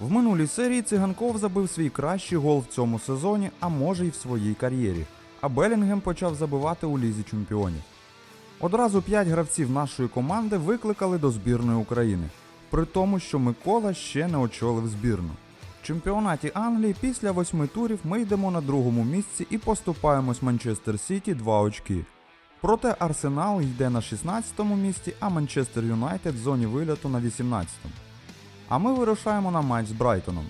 В минулій серії циганков забив свій кращий гол в цьому сезоні, а може й в своїй кар'єрі. А Белінгем почав забивати у лізі чемпіонів. Одразу п'ять гравців нашої команди викликали до збірної України, при тому, що Микола ще не очолив збірну. В чемпіонаті Англії після восьми турів ми йдемо на другому місці і поступаємось Манчестер Сіті 2 очки. Проте Арсенал йде на 16-му місці, а Манчестер Юнайтед в зоні вильоту на 18-му. А ми вирушаємо на матч з Брайтоном.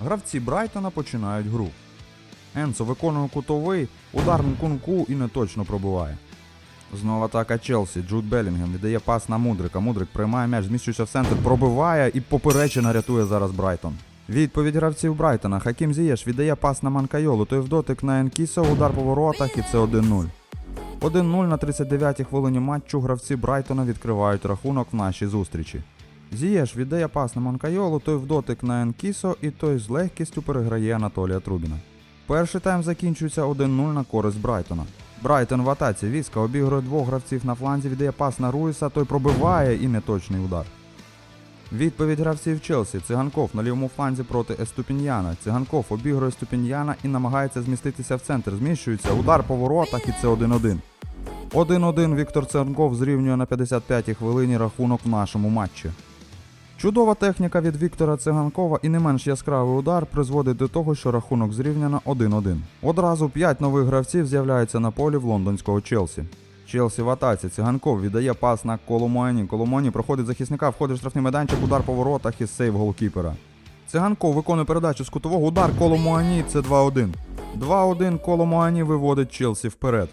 Гравці Брайтона починають гру. Енсо виконує кутовий, удар Нкунку і не точно пробиває. Знову атака Челсі. Джуд Белінгем віддає пас на Мудрика. Мудрик приймає м'яч, зміщується в центр, пробиває і поперечина рятує зараз Брайтон. Відповідь гравців Брайтона. Хакім Зієш віддає пас на Манкайолу, той в дотик на Енкісо, удар по воротах і це 1-0. 1-0 на 39-й хвилині матчу гравці Брайтона відкривають рахунок в нашій зустрічі. Зієш віддає пас на Манкайолу, той в дотик на Енкісо і той з легкістю переграє Анатолія Трубіна. Перший тайм закінчується 1-0 на користь Брайтона. Брайтон в атаці. Віска обігрує двох гравців на фланзі, віддає пас на Руїса, той пробиває і неточний удар. Відповідь гравців Челсі. Циганков на лівому фланзі проти Еступіньяна. Циганков обігрує Ступіньяна і намагається зміститися в центр. Зміщується, удар по воротах і це 1-1. 1-1 Віктор Циганков зрівнює на 55-й хвилині рахунок в нашому матчі. Чудова техніка від Віктора Циганкова і не менш яскравий удар призводить до того, що рахунок зрівняно 1-1. Одразу 5 нових гравців з'являються на полі в лондонського Челсі. Челсі в атаці. Циганков віддає пас на Коломоні. Коломоні проходить захисника, входить в штрафний майданчик, удар по воротах і сейв голкіпера. Циганков виконує передачу з кутового удар Коломоані. Це 2-1. 2-1 Коломоані виводить Челсі вперед.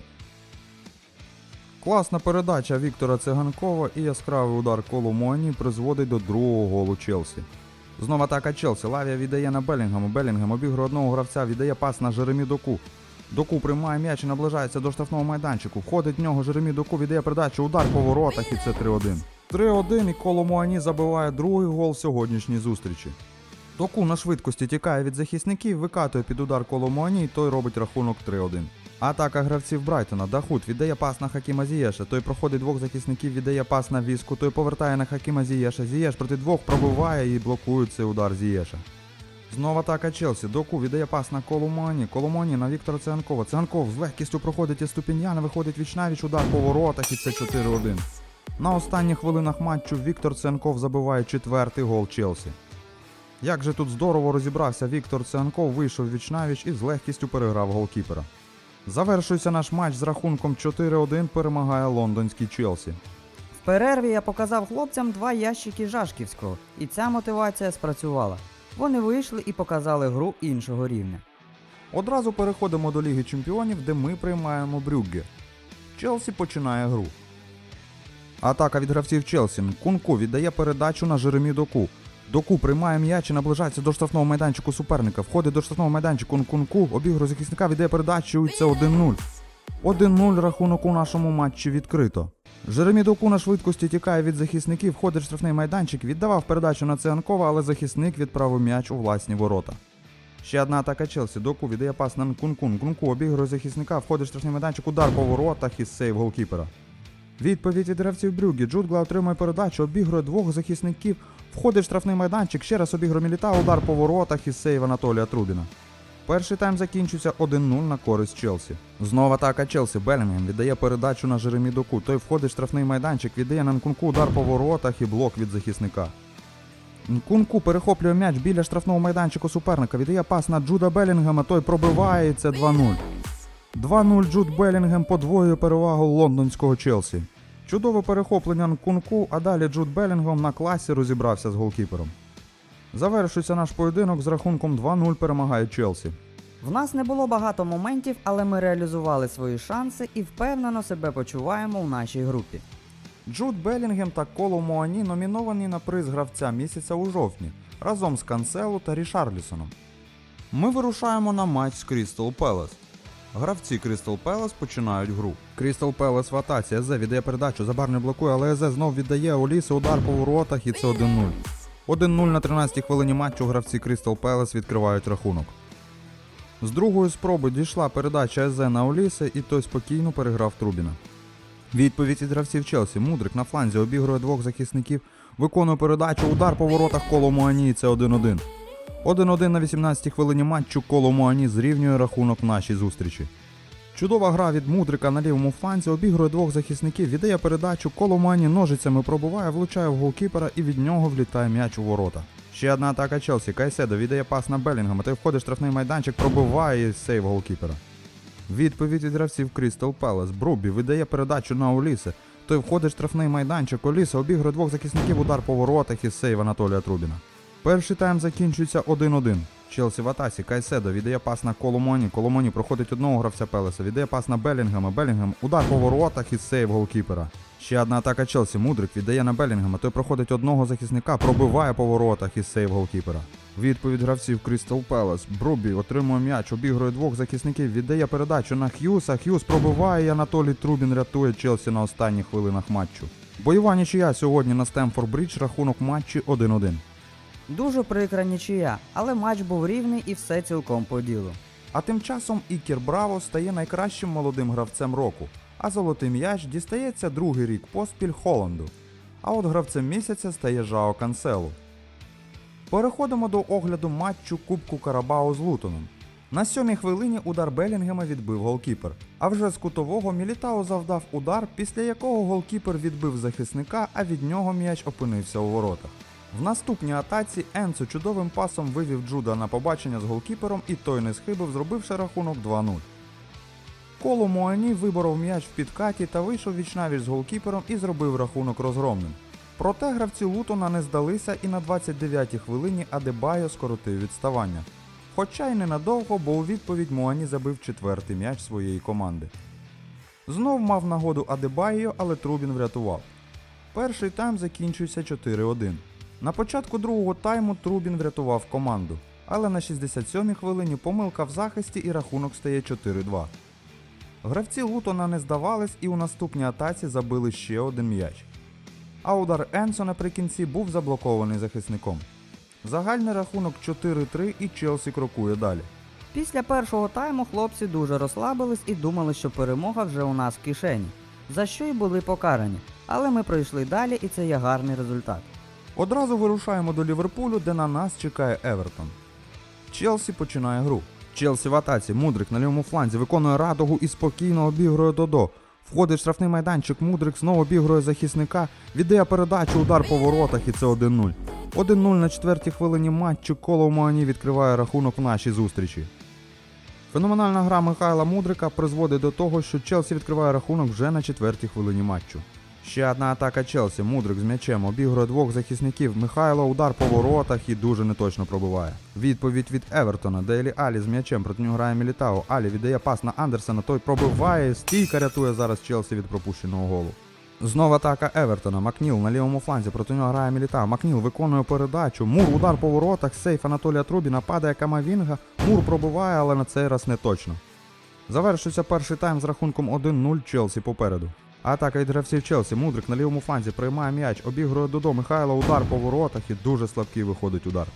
Класна передача Віктора Циганкова і яскравий удар коло Моані призводить до другого голу Челсі. Знову атака Челсі. Лавія віддає на Белінгему. Белінгем обігрує одного гравця, віддає пас на Жеремі Доку. Доку приймає м'яч і наближається до штрафного майданчику. Входить в нього Жеремі Доку, віддає передачу, удар по воротах і це 3-1. 3-1 і коло Моані забиває другий гол сьогоднішній зустрічі. Доку на швидкості тікає від захисників, викатує під удар коло Моані і той робить рахунок 3-1. Атака гравців Брайтона. Дахут віддає пас на Хакіма Зієша. Той проходить двох захисників, віддає пас на віску. Той повертає на Хакіма Зієша. Зієш проти двох пробиває і блокує цей удар Зієша. Знову атака Челсі. Доку віддає пас на Коломоні. Коломоні на Віктора Циганкова. Циганков з легкістю проходить із Ступіньяна, виходить вічнавіч, удар по воротах і це 4-1. На останніх хвилинах матчу Віктор Циганков забиває четвертий гол Челсі. Як же тут здорово розібрався Віктор Циганков, вийшов вічнавіч і з легкістю переграв голкіпера. Завершується наш матч з рахунком 4-1 перемагає лондонський Челсі. В перерві я показав хлопцям два ящики Жашківського, і ця мотивація спрацювала. Вони вийшли і показали гру іншого рівня. Одразу переходимо до Ліги Чемпіонів, де ми приймаємо Брюгге. Челсі починає гру. Атака від гравців Челсі. Кунку віддає передачу на Жеремі Доку. Доку приймає м'яч і наближається до штрафного майданчику суперника. Входить до штрафного майданчику Кунку, обігрує захисника, віддає передачу і це 1-0. 1-0 рахунок у нашому матчі відкрито. Жеремі Доку на швидкості тікає від захисників, входить в штрафний майданчик, віддавав передачу на Цианкова, але захисник відправив м'яч у власні ворота. Ще одна атака Челсі. Доку віддає пас на Нкункун. Кунку обігрує захисника, входить в штрафний майданчик, удар по воротах і сейв голкіпера. Відповідь від гравців Брюгі. Джудгла отримує передачу, обігрує двох захисників, входить в штрафний майданчик, ще раз обігрує Міліта, удар по воротах і сейв Анатолія Трубіна. Перший тайм закінчується 1-0 на користь Челсі. Знову атака Челсі. Белінгем віддає передачу на Жеремі Доку. Той входить в штрафний майданчик, віддає на Нкунку удар по воротах і блок від захисника. Нкунку перехоплює м'яч біля штрафного майданчику суперника, віддає пас на Джуда Белінгема, той пробиває і це 2-0. 2-0 Джуд Белінгем подвоює перевагу лондонського Челсі. Чудове перехоплення Нкунку, а далі Джуд Белінгем на класі розібрався з голкіпером. Завершується наш поєдинок з рахунком 2-0 перемагає Челсі. В нас не було багато моментів, але ми реалізували свої шанси і впевнено себе почуваємо в нашій групі. Джуд Белінгем та Коло Моані номіновані на приз гравця місяця у жовтні разом з Канцелу та Рішарлісоном. Ми вирушаємо на матч з Крістал Пелес. Гравці Крістал Пелес починають гру. Крістал Пелес в атаці. Езе віддає передачу, забарний блокує, але Езе знов віддає Оліси удар по воротах і це 1-0. 1-0 на 13-й хвилині матчу гравці Крістал Пелес відкривають рахунок. З другої спроби дійшла передача Езе на Оліси і той спокійно переграв Трубіна. Відповідь від гравців Челсі. Мудрик на фланзі обігрує двох захисників, Виконує передачу, удар по воротах коло Муані, це 1-1. 1-1 на 18-й хвилині матчу коло Муані зрівнює рахунок нашій зустрічі. Чудова гра від Мудрика на лівому фланзі обігрує двох захисників, віддає передачу, коло Муані ножицями пробиває, влучає в голкіпера і від нього влітає м'яч у ворота. Ще одна атака Челсі. Кайседо віддає пас на Белінгема, той входить штрафний майданчик, пробиває і сейв голкіпера. Відповідь від гравців Крістал Пелес. Брубі видає передачу на Олісе. Той входить штрафний майданчик. Оліса обігрує двох захисників удар по воротах і сейв Анатолія Трубіна. Перший тайм закінчується 1-1. Челсі в атаці. Кайседо віддає пас на Коломоні. Коломоні проходить одного гравця Пелеса. Віддає пас на Белінгема. Белінгем удар по воротах і сейв голкіпера. Ще одна атака Челсі. Мудрик віддає на Белінгема. Той проходить одного захисника, пробиває по воротах і сейв голкіпера. Відповідь гравців Крістал Пелес. Брубі отримує м'яч, обігрує двох захисників, віддає передачу на Х'юса. Х'юс пробиває і Анатолій Трубін рятує Челсі на останніх хвилинах матчу. Бойова нічия сьогодні на Стемфорд Брідж, рахунок матчі 1-1. Дуже прикра нічия, але матч був рівний і все цілком по ділу. А тим часом Ікер Браво стає найкращим молодим гравцем року, а золотий м'яч дістається другий рік поспіль Холланду. А от гравцем місяця стає Жао Канселу. Переходимо до огляду матчу Кубку Карабао з Лутоном. На сьомій хвилині удар Белінгема відбив голкіпер. А вже з кутового Мілітао завдав удар, після якого голкіпер відбив захисника, а від нього м'яч опинився у воротах. В наступній атаці Енцо чудовим пасом вивів Джуда на побачення з голкіпером і той не схибив, зробивши рахунок 2-0. Коло Муані виборов м'яч в підкаті та вийшов вічнавіч з голкіпером і зробив рахунок розгромним. Проте гравці Лутона не здалися і на 29-й хвилині Адебайо скоротив відставання. Хоча й ненадовго, бо у відповідь Муані забив четвертий м'яч своєї команди. Знов мав нагоду Адебайо, але Трубін врятував. Перший тайм закінчився 4-1. На початку другого тайму Трубін врятував команду, але на 67-й хвилині помилка в захисті і рахунок стає 4-2. Гравці Лутона не здавались і у наступній атаці забили ще один м'яч. А удар Енсо наприкінці був заблокований захисником. Загальний рахунок 4-3 і Челсі крокує далі. Після першого тайму хлопці дуже розслабились і думали, що перемога вже у нас в кишені, за що й були покарані. Але ми пройшли далі і це є гарний результат. Одразу вирушаємо до Ліверпулю, де на нас чекає Евертон. Челсі починає гру. Челсі в атаці, Мудрик на лівому фланзі виконує радугу і спокійно обігрує Додо. Входить в штрафний майданчик, Мудрик знову обігрує захисника, віддає передачу, удар по воротах і це 1-0. 1-0 на четвертій хвилині матчу коло Муані відкриває рахунок в нашій зустрічі. Феноменальна гра Михайла Мудрика призводить до того, що Челсі відкриває рахунок вже на четвертій хвилині матчу. Ще одна атака Челсі. Мудрик з м'ячем обігрує двох захисників. Михайло удар по воротах і дуже неточно пробиває. Відповідь від Евертона. Дейлі Алі з м'ячем проти нього грає Мілітао. Алі віддає пас на Андерсена. Той пробиває. Стійка рятує зараз Челсі від пропущеного голу. Знову атака Евертона. Макніл на лівому фланзі проти нього грає Мілітао. Макніл виконує передачу. Мур удар по воротах. Сейф Анатолія Трубіна падає Камавінга. Мур пробиває, але на цей раз не точно. Завершується перший тайм з рахунком 1-0 Челсі попереду. Атака від гравців Челсі. Мудрик на лівому фланзі приймає м'яч, обігрує Додо Михайло, удар по воротах і дуже слабкий виходить удар.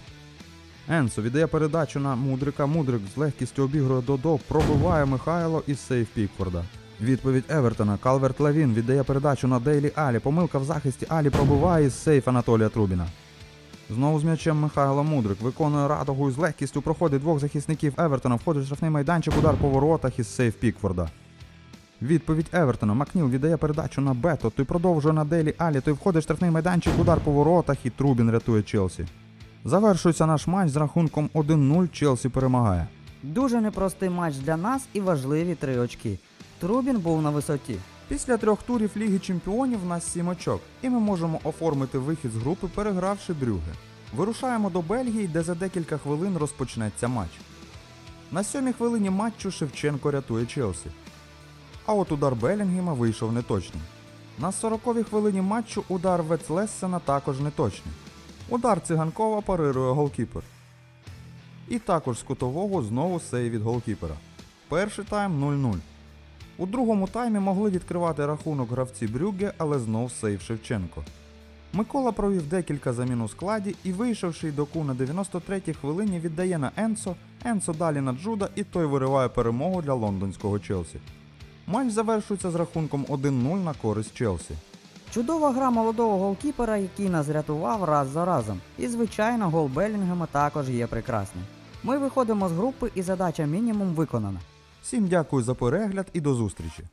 Енсо віддає передачу на Мудрика. Мудрик з легкістю обігрує Додо, пробиває Михайло і сейф Пікфорда. Відповідь Евертона. Калверт Лавін віддає передачу на Дейлі Алі. Помилка в захисті Алі пробиває і сейф Анатолія Трубіна. Знову з м'ячем Михайло Мудрик виконує радугу і з легкістю проходить двох захисників Евертона, входить в штрафний майданчик, удар по воротах і сейф Пікфорда. Відповідь Евертона. Макніл віддає передачу на Бето, той продовжує на Делі Алі, той входить в штрафний майданчик, удар по воротах і Трубін рятує Челсі. Завершується наш матч з рахунком 1-0 Челсі перемагає. Дуже непростий матч для нас і важливі три очки. Трубін був на висоті. Після трьох турів Ліги Чемпіонів в нас сім очок, і ми можемо оформити вихід з групи, перегравши Брюге. Вирушаємо до Бельгії, де за декілька хвилин розпочнеться матч. На сьомій хвилині матчу Шевченко рятує Челсі. А от удар Белінгема вийшов неточним. На 40-й хвилині матчу удар Вецлессена також неточний. Удар циганкова парирує голкіпер. І також з кутового знову сей від голкіпера. Перший тайм 0-0. У другому таймі могли відкривати рахунок гравці Брюгге, але знов сейв Шевченко. Микола провів декілька замін у складі і, вийшовши доку на 93-й хвилині, віддає на Енсо, Енсо далі на Джуда і той вириває перемогу для лондонського Челсі. Матч завершується з рахунком 1-0 на користь Челсі. Чудова гра молодого голкіпера, який нас рятував раз за разом. І звичайно, гол Белінгема також є прекрасним. Ми виходимо з групи і задача мінімум виконана. Всім дякую за перегляд і до зустрічі!